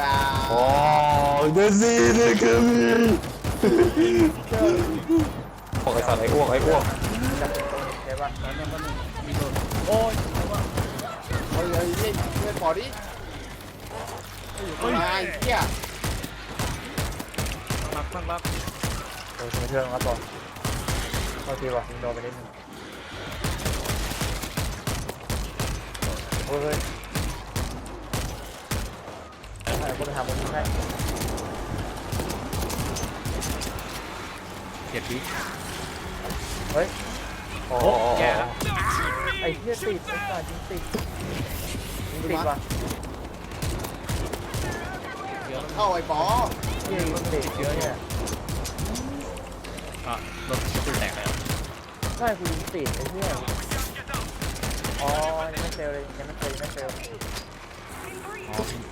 อ่า Oh, decide que mi. อ้วกไอ้สัตว์ไอ้อ้วกไอ้อ้วกจับตรงนี้ใช่ป่ะแล้วนั่นมันมีโดนโอ้ยว่าเฮ้ยเฮ้ยเฮ้ยเพื่อนปอดิมาไอ้เหี้ยรักมันรักโอ้ยไม่เชื่อครับบอลโอเคว่ะยิงโดนไปนิดนึงโอ้ย ยใครคนไปทำคนนี้ให้เจ็ดวิเฮ้ยโอ้โอ้แย่แล้วไอ้เหี้ยติดไอ้สัตว์ยิงติดยิงติดว่ะเดี๋ยวเข้าไอ้ปอเหี้ยยิงติดเยอะเนี่ยอะรถตู้แตกแล้วใช่กูยิงติดไอ้เหี้ยอ๋อยังไม่เซลเลยยังไม่เซลยังไม่เซลอ๋อ